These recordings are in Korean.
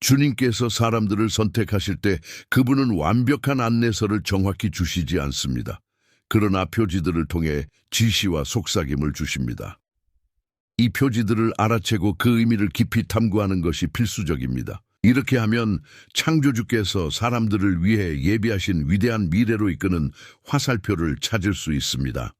주님께서 사람들을 선택하실 때 그분은 완벽한 안내서를 정확히 주시지 않습니다. 그러나 표지들을 통해 지시와 속삭임을 주십니다. 이 표지들을 알아채고 그 의미를 깊이 탐구하는 것이 필수적입니다. 이렇게 하면 창조주께서 사람들을 위해 예비하신 위대한 미래로 이끄는 화살표를 찾을 수 있습니다.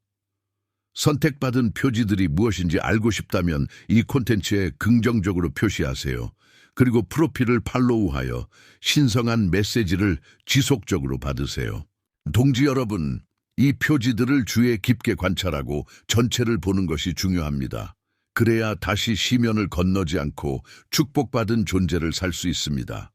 선택받은 표지들이 무엇인지 알고 싶다면 이 콘텐츠에 긍정적으로 표시하세요. 그리고 프로필을 팔로우하여 신성한 메시지를 지속적으로 받으세요. 동지 여러분, 이 표지들을 주에 깊게 관찰하고 전체를 보는 것이 중요합니다. 그래야 다시 시면을 건너지 않고 축복받은 존재를 살 수 있습니다.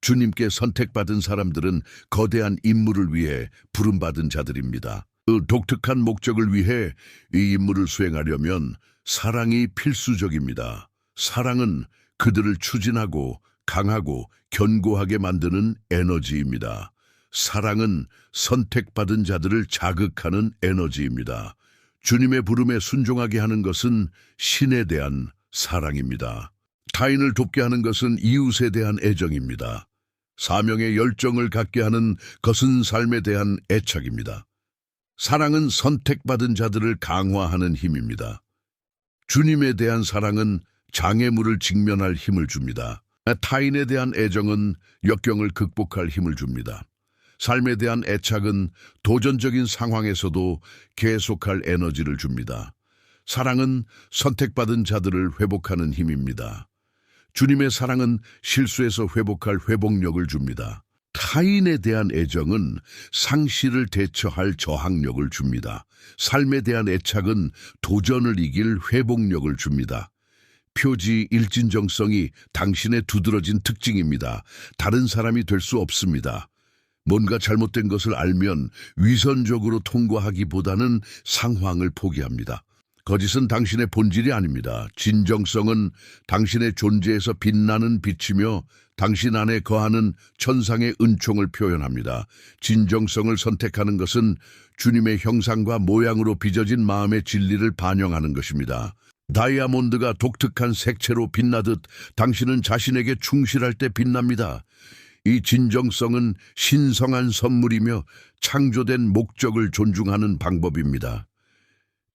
주님께 선택받은 사람들은 거대한 임무를 위해 부름받은 자들입니다. 그 독특한 목적을 위해 이 임무를 수행하려면 사랑이 필수적입니다. 사랑은 그들을 추진하고 강하고 견고하게 만드는 에너지입니다. 사랑은 선택받은 자들을 자극하는 에너지입니다. 주님의 부름에 순종하게 하는 것은 신에 대한 사랑입니다. 타인을 돕게 하는 것은 이웃에 대한 애정입니다. 사명의 열정을 갖게 하는 것은 삶에 대한 애착입니다. 사랑은 선택받은 자들을 강화하는 힘입니다. 주님에 대한 사랑은 장애물을 직면할 힘을 줍니다. 타인에 대한 애정은 역경을 극복할 힘을 줍니다. 삶에 대한 애착은 도전적인 상황에서도 계속할 에너지를 줍니다. 사랑은 선택받은 자들을 회복하는 힘입니다. 주님의 사랑은 실수에서 회복할 회복력을 줍니다. 타인에 대한 애정은 상실을 대처할 저항력을 줍니다. 삶에 대한 애착은 도전을 이길 회복력을 줍니다. 표지 일진정성이 당신의 두드러진 특징입니다. 다른 사람이 될 수 없습니다. 뭔가 잘못된 것을 알면 위선적으로 통과하기보다는 상황을 포기합니다. 거짓은 당신의 본질이 아닙니다. 진정성은 당신의 존재에서 빛나는 빛이며 당신 안에 거하는 천상의 은총을 표현합니다. 진정성을 선택하는 것은 주님의 형상과 모양으로 빚어진 마음의 진리를 반영하는 것입니다. 다이아몬드가 독특한 색채로 빛나듯 당신은 자신에게 충실할 때 빛납니다. 이 진정성은 신성한 선물이며 창조된 목적을 존중하는 방법입니다.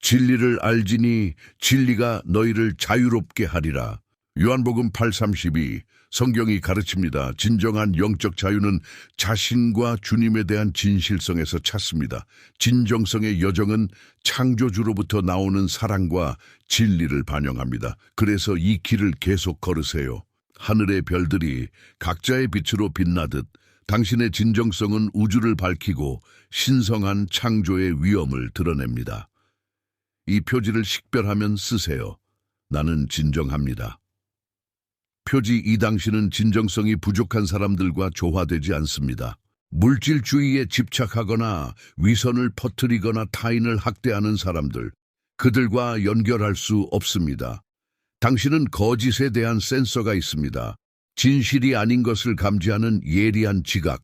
진리를 알지니 진리가 너희를 자유롭게 하리라. 요한복음 8:32 성경이 가르칩니다. 진정한 영적 자유는 자신과 주님에 대한 진실성에서 찾습니다. 진정성의 여정은 창조주로부터 나오는 사랑과 진리를 반영합니다. 그래서 이 길을 계속 걸으세요. 하늘의 별들이 각자의 빛으로 빛나듯 당신의 진정성은 우주를 밝히고 신성한 창조의 위엄을 드러냅니다. 이 표지를 식별하면 쓰세요. 나는 진정합니다. 표지 이 당신은 진정성이 부족한 사람들과 조화되지 않습니다. 물질주의에 집착하거나 위선을 퍼뜨리거나 타인을 학대하는 사람들, 그들과 연결할 수 없습니다. 당신은 거짓에 대한 센서가 있습니다. 진실이 아닌 것을 감지하는 예리한 지각.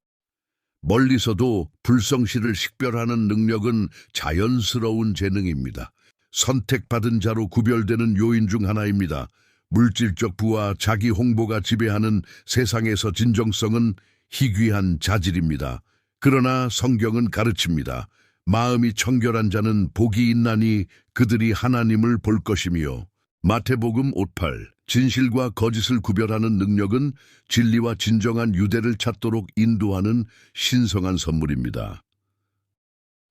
멀리서도 불성실을 식별하는 능력은 자연스러운 재능입니다. 선택받은 자로 구별되는 요인 중 하나입니다. 물질적 부와 자기 홍보가 지배하는 세상에서 진정성은 희귀한 자질입니다. 그러나 성경은 가르칩니다. 마음이 청결한 자는 복이 있나니 그들이 하나님을 볼 것이며 마태복음 58 진실과 거짓을 구별하는 능력은 진리와 진정한 유대를 찾도록 인도하는 신성한 선물입니다.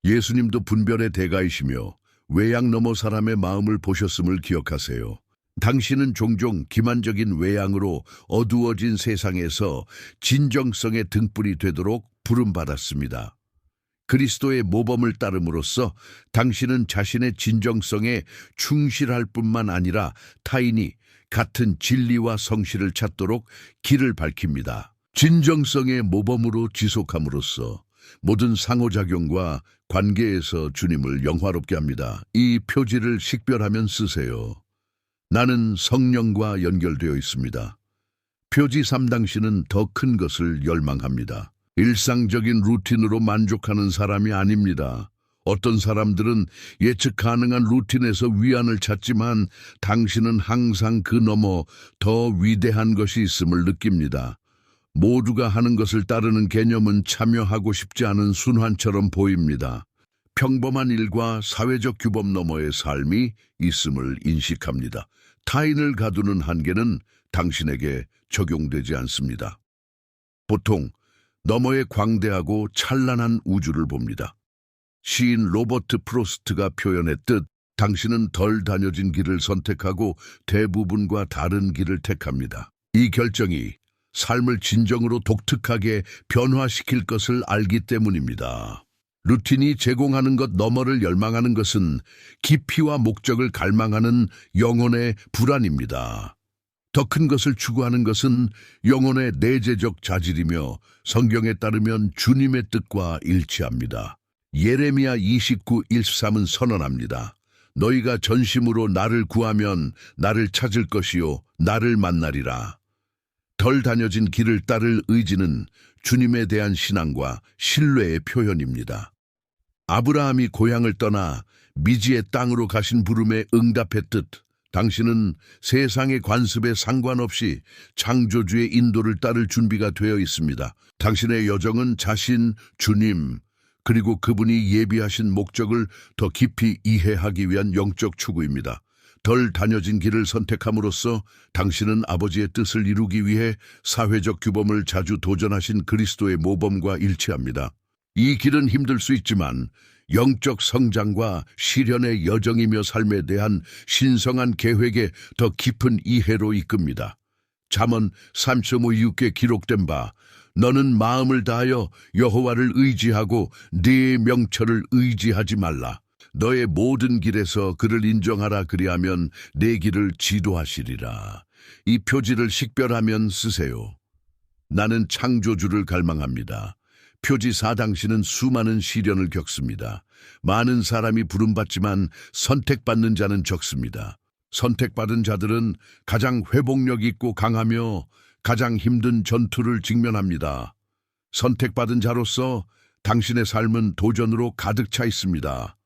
예수님도 분별의 대가이시며 외양 너머 사람의 마음을 보셨음을 기억하세요. 당신은 종종 기만적인 외양으로 어두워진 세상에서 진정성의 등불이 되도록 부름받았습니다. 그리스도의 모범을 따름으로써 당신은 자신의 진정성에 충실할 뿐만 아니라 타인이 같은 진리와 성실을 찾도록 길을 밝힙니다. 진정성의 모범으로 지속함으로써 모든 상호작용과 관계에서 주님을 영화롭게 합니다. 이 표지를 식별하면 쓰세요. 나는 성령과 연결되어 있습니다. 표지 3당신은 더큰 것을 열망합니다. 일상적인 루틴으로 만족하는 사람이 아닙니다. 어떤 사람들은 예측 가능한 루틴에서 위안을 찾지만 당신은 항상 그 너머 더 위대한 것이 있음을 느낍니다. 모두가 하는 것을 따르는 개념은 참여하고 싶지 않은 순환처럼 보입니다. 평범한 일과 사회적 규범 너머의 삶이 있음을 인식합니다. 타인을 가두는 한계는 당신에게 적용되지 않습니다. 보통 너머의 광대하고 찬란한 우주를 봅니다. 시인 로버트 프로스트가 표현했듯 당신은 덜 다녀진 길을 선택하고 대부분과 다른 길을 택합니다. 이 결정이 삶을 진정으로 독특하게 변화시킬 것을 알기 때문입니다. 루틴이 제공하는 것 너머를 열망하는 것은 깊이와 목적을 갈망하는 영혼의 불안입니다. 더 큰 것을 추구하는 것은 영혼의 내재적 자질이며 성경에 따르면 주님의 뜻과 일치합니다. 예레미야 29, 13은 선언합니다. 너희가 전심으로 나를 구하면 나를 찾을 것이요 나를 만나리라. 덜 다녀진 길을 따를 의지는 주님에 대한 신앙과 신뢰의 표현입니다. 아브라함이 고향을 떠나 미지의 땅으로 가신 부름에 응답했듯 당신은 세상의 관습에 상관없이 창조주의 인도를 따를 준비가 되어 있습니다. 당신의 여정은 자신, 주님, 그리고 그분이 예비하신 목적을 더 깊이 이해하기 위한 영적 추구입니다. 덜 다녀진 길을 선택함으로써 당신은 아버지의 뜻을 이루기 위해 사회적 규범을 자주 도전하신 그리스도의 모범과 일치합니다. 이 길은 힘들 수 있지만 영적 성장과 실현의 여정이며 삶에 대한 신성한 계획에 더 깊은 이해로 이끕니다. 잠언 3.56에 기록된 바 너는 마음을 다하여 여호와를 의지하고 네 명철을 의지하지 말라. 너의 모든 길에서 그를 인정하라 그리하면 내 길을 지도하시리라. 이 표지를 식별하면 쓰세요. 나는 창조주를 갈망합니다. 표지 사 당신은 수많은 시련을 겪습니다. 많은 사람이 부름받지만 선택받는 자는 적습니다. 선택받은 자들은 가장 회복력 있고 강하며 가장 힘든 전투를 직면합니다. 선택받은 자로서 당신의 삶은 도전으로 가득 차 있습니다.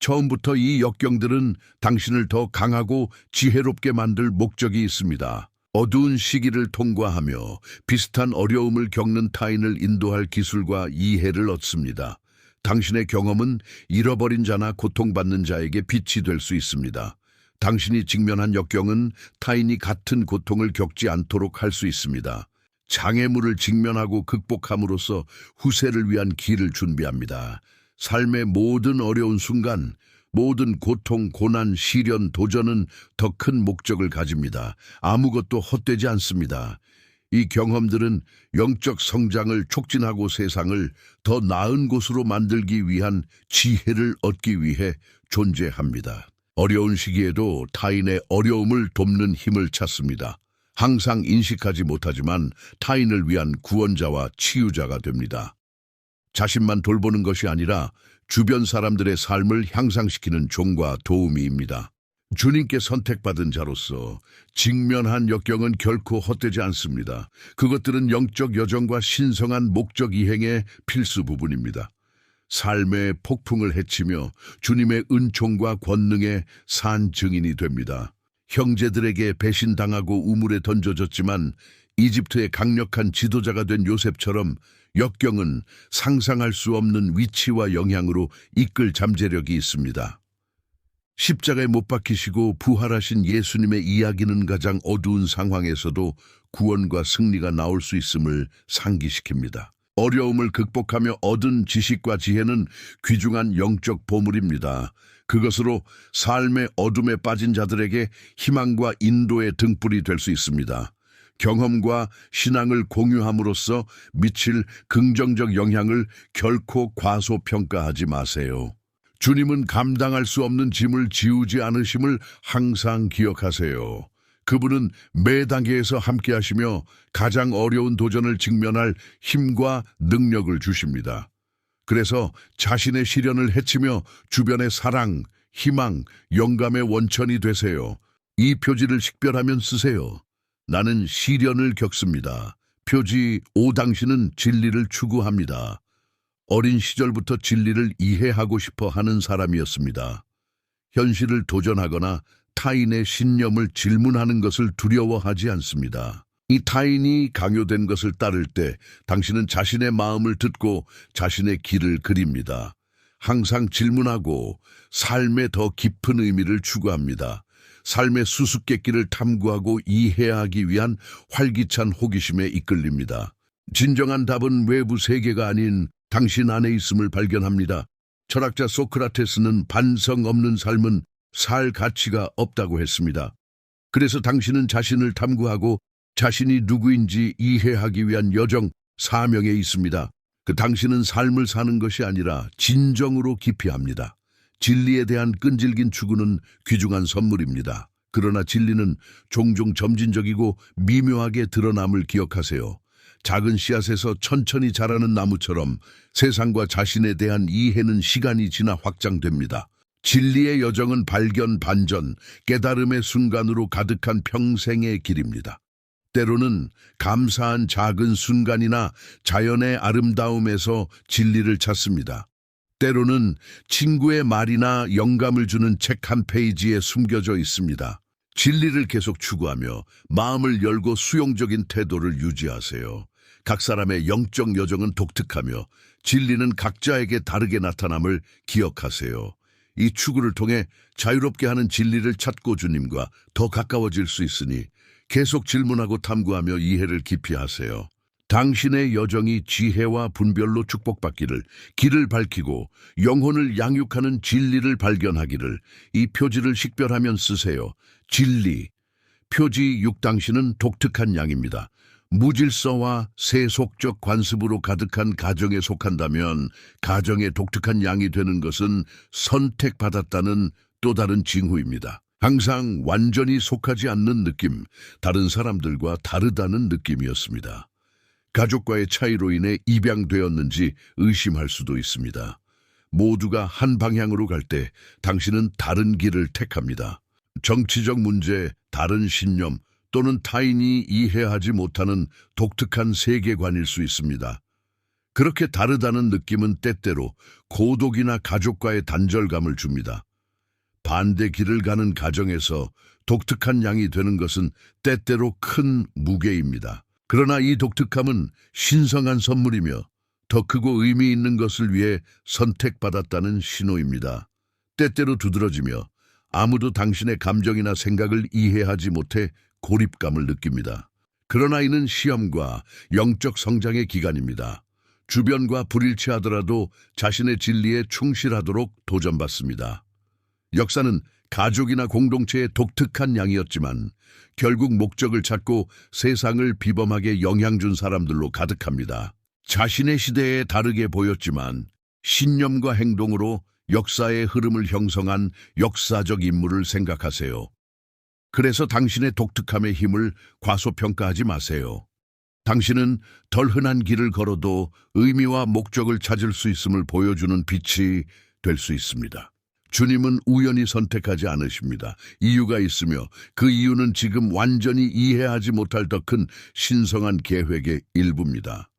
처음부터 이 역경들은 당신을 더 강하고 지혜롭게 만들 목적이 있습니다. 어두운 시기를 통과하며 비슷한 어려움을 겪는 타인을 인도할 기술과 이해를 얻습니다. 당신의 경험은 잃어버린 자나 고통받는 자에게 빛이 될 수 있습니다. 당신이 직면한 역경은 타인이 같은 고통을 겪지 않도록 할 수 있습니다. 장애물을 직면하고 극복함으로써 후세를 위한 길을 준비합니다. 삶의 모든 어려운 순간, 모든 고통, 고난, 시련, 도전은 더 큰 목적을 가집니다. 아무것도 헛되지 않습니다. 이 경험들은 영적 성장을 촉진하고 세상을 더 나은 곳으로 만들기 위한 지혜를 얻기 위해 존재합니다. 어려운 시기에도 타인의 어려움을 돕는 힘을 찾습니다. 항상 인식하지 못하지만 타인을 위한 구원자와 치유자가 됩니다. 자신만 돌보는 것이 아니라 주변 사람들의 삶을 향상시키는 종과 도우미입니다. 주님께 선택받은 자로서 직면한 역경은 결코 헛되지 않습니다. 그것들은 영적 여정과 신성한 목적 이행의 필수 부분입니다. 삶의 폭풍을 헤치며 주님의 은총과 권능의 산 증인이 됩니다. 형제들에게 배신당하고 우물에 던져졌지만 이집트의 강력한 지도자가 된 요셉처럼 역경은 상상할 수 없는 위치와 영향으로 이끌 잠재력이 있습니다. 십자가에 못 박히시고 부활하신 예수님의 이야기는 가장 어두운 상황에서도 구원과 승리가 나올 수 있음을 상기시킵니다. 어려움을 극복하며 얻은 지식과 지혜는 귀중한 영적 보물입니다. 그것으로 삶의 어둠에 빠진 자들에게 희망과 인도의 등불이 될 수 있습니다. 경험과 신앙을 공유함으로써 미칠 긍정적 영향을 결코 과소평가하지 마세요. 주님은 감당할 수 없는 짐을 지우지 않으심을 항상 기억하세요. 그분은 매 단계에서 함께 하시며 가장 어려운 도전을 직면할 힘과 능력을 주십니다. 그래서 자신의 시련을 헤치며 주변의 사랑, 희망, 영감의 원천이 되세요. 이 표지를 식별하면 쓰세요. 나는 시련을 겪습니다. 표지 오 당신은 진리를 추구합니다. 어린 시절부터 진리를 이해하고 싶어 하는 사람이었습니다. 현실을 도전하거나 타인의 신념을 질문하는 것을 두려워하지 않습니다. 이 타인이 강요된 것을 따를 때 당신은 자신의 마음을 듣고 자신의 길을 그립니다. 항상 질문하고 삶에 더 깊은 의미를 추구합니다. 삶의 수수께끼를 탐구하고 이해하기 위한 활기찬 호기심에 이끌립니다. 진정한 답은 외부 세계가 아닌 당신 안에 있음을 발견합니다. 철학자 소크라테스는 반성 없는 삶은 살 가치가 없다고 했습니다. 그래서 당신은 자신을 탐구하고 자신이 누구인지 이해하기 위한 여정, 사명에 있습니다. 그 당신은 삶을 사는 것이 아니라 진정으로 기피합니다. 진리에 대한 끈질긴 추구는 귀중한 선물입니다. 그러나 진리는 종종 점진적이고 미묘하게 드러남을 기억하세요. 작은 씨앗에서 천천히 자라는 나무처럼 세상과 자신에 대한 이해는 시간이 지나 확장됩니다. 진리의 여정은 발견, 반전, 깨달음의 순간으로 가득한 평생의 길입니다. 때로는 감사한 작은 순간이나 자연의 아름다움에서 진리를 찾습니다. 때로는 친구의 말이나 영감을 주는 책 한 페이지에 숨겨져 있습니다. 진리를 계속 추구하며 마음을 열고 수용적인 태도를 유지하세요. 각 사람의 영적 여정은 독특하며 진리는 각자에게 다르게 나타남을 기억하세요. 이 추구를 통해 자유롭게 하는 진리를 찾고 주님과 더 가까워질 수 있으니 계속 질문하고 탐구하며 이해를 깊이 하세요. 당신의 여정이 지혜와 분별로 축복받기를, 길을 밝히고 영혼을 양육하는 진리를 발견하기를 이 표지를 식별하면 쓰세요. 진리. 표지 6 당신은 독특한 양입니다. 무질서와 세속적 관습으로 가득한 가정에 속한다면 가정의 독특한 양이 되는 것은 선택받았다는 또 다른 징후입니다. 항상 완전히 속하지 않는 느낌, 다른 사람들과 다르다는 느낌이었습니다. 가족과의 차이로 인해 입양되었는지 의심할 수도 있습니다. 모두가 한 방향으로 갈 때 당신은 다른 길을 택합니다. 정치적 문제, 다른 신념 또는 타인이 이해하지 못하는 독특한 세계관일 수 있습니다. 그렇게 다르다는 느낌은 때때로 고독이나 가족과의 단절감을 줍니다. 반대 길을 가는 가정에서 독특한 양이 되는 것은 때때로 큰 무게입니다. 그러나 이 독특함은 신성한 선물이며 더 크고 의미 있는 것을 위해 선택받았다는 신호입니다. 때때로 두드러지며 아무도 당신의 감정이나 생각을 이해하지 못해 고립감을 느낍니다. 그러나 이는 시험과 영적 성장의 기간입니다. 주변과 불일치하더라도 자신의 진리에 충실하도록 도전받습니다. 역사는 가족이나 공동체의 독특한 양이었지만 결국 목적을 찾고 세상을 비범하게 영향 준 사람들로 가득합니다. 자신의 시대에 다르게 보였지만 신념과 행동으로 역사의 흐름을 형성한 역사적 인물을 생각하세요. 그래서 당신의 독특함의 힘을 과소평가하지 마세요. 당신은 덜 흔한 길을 걸어도 의미와 목적을 찾을 수 있음을 보여주는 빛이 될 수 있습니다. 주님은 우연히 선택하지 않으십니다. 이유가 있으며 그 이유는 지금 완전히 이해하지 못할 더 큰 신성한 계획의 일부입니다.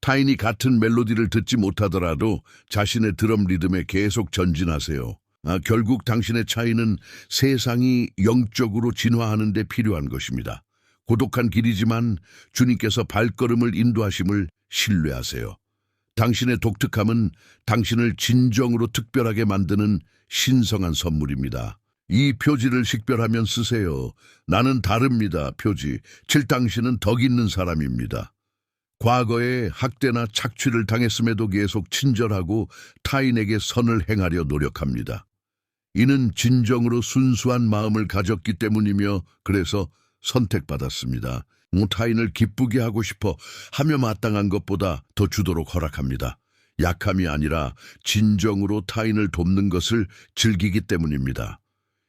타인이 같은 멜로디를 듣지 못하더라도 자신의 드럼 리듬에 계속 전진하세요. 아, 결국 당신의 차이는 세상이 영적으로 진화하는 데 필요한 것입니다. 고독한 길이지만 주님께서 발걸음을 인도하심을 신뢰하세요. 당신의 독특함은 당신을 진정으로 특별하게 만드는 신성한 선물입니다. 이 표지를 식별하면 쓰세요. 나는 다릅니다. 표지. 칠 당신은 덕 있는 사람입니다. 과거에 학대나 착취를 당했음에도 계속 친절하고 타인에게 선을 행하려 노력합니다. 이는 진정으로 순수한 마음을 가졌기 때문이며 그래서 선택받았습니다. 뭐 타인을 기쁘게 하고 싶어 하며 마땅한 것보다 더 주도록 허락합니다. 약함이 아니라 진정으로 타인을 돕는 것을 즐기기 때문입니다.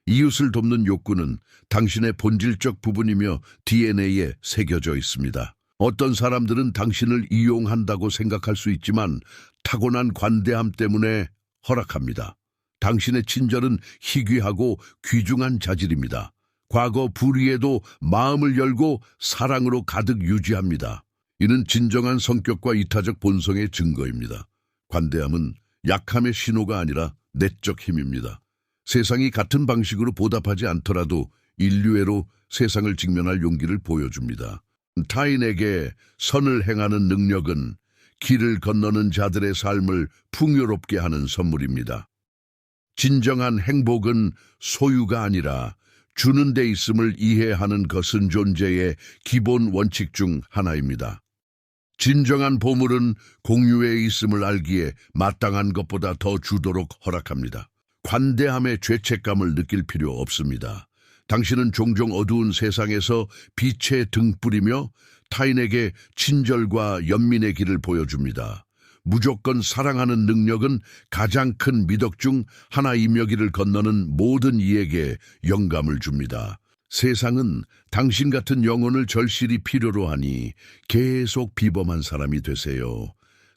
이웃을 돕는 욕구는 당신의 본질적 부분이며 DNA에 새겨져 있습니다. 어떤 사람들은 당신을 이용한다고 생각할 수 있지만 타고난 관대함 때문에 허락합니다. 당신의 친절은 희귀하고 귀중한 자질입니다. 과거 불의에도 마음을 열고 사랑으로 가득 유지합니다. 이는 진정한 성격과 이타적 본성의 증거입니다. 관대함은 약함의 신호가 아니라 내적 힘입니다. 세상이 같은 방식으로 보답하지 않더라도 인류애로 세상을 직면할 용기를 보여줍니다. 타인에게 선을 행하는 능력은 길을 건너는 자들의 삶을 풍요롭게 하는 선물입니다. 진정한 행복은 소유가 아니라 주는 데 있음을 이해하는 것은 존재의 기본 원칙 중 하나입니다. 진정한 보물은 공유에 있음을 알기에 마땅한 것보다 더 주도록 허락합니다. 관대함의 죄책감을 느낄 필요 없습니다. 당신은 종종 어두운 세상에서 빛의 등불이며 타인에게 친절과 연민의 길을 보여줍니다. 무조건 사랑하는 능력은 가장 큰 미덕 중 하나이며 길을 건너는 모든 이에게 영감을 줍니다. 세상은 당신 같은 영혼을 절실히 필요로 하니 계속 비범한 사람이 되세요.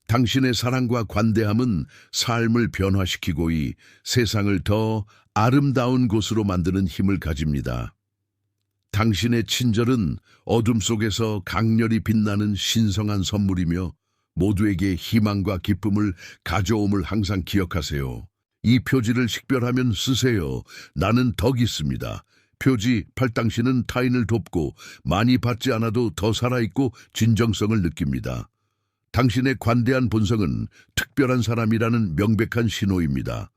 당신의 사랑과 관대함은 삶을 변화시키고 이 세상을 더 아름다운 곳으로 만드는 힘을 가집니다. 당신의 친절은 어둠 속에서 강렬히 빛나는 신성한 선물이며 모두에게 희망과 기쁨을 가져옴을 항상 기억하세요. 이 표지를 식별하면 쓰세요. 나는 덕 있습니다. 표지 팔당신은 타인을 돕고 많이 받지 않아도 더 살아있고 진정성을 느낍니다. 당신의 관대한 본성은 특별한 사람이라는 명백한 신호입니다.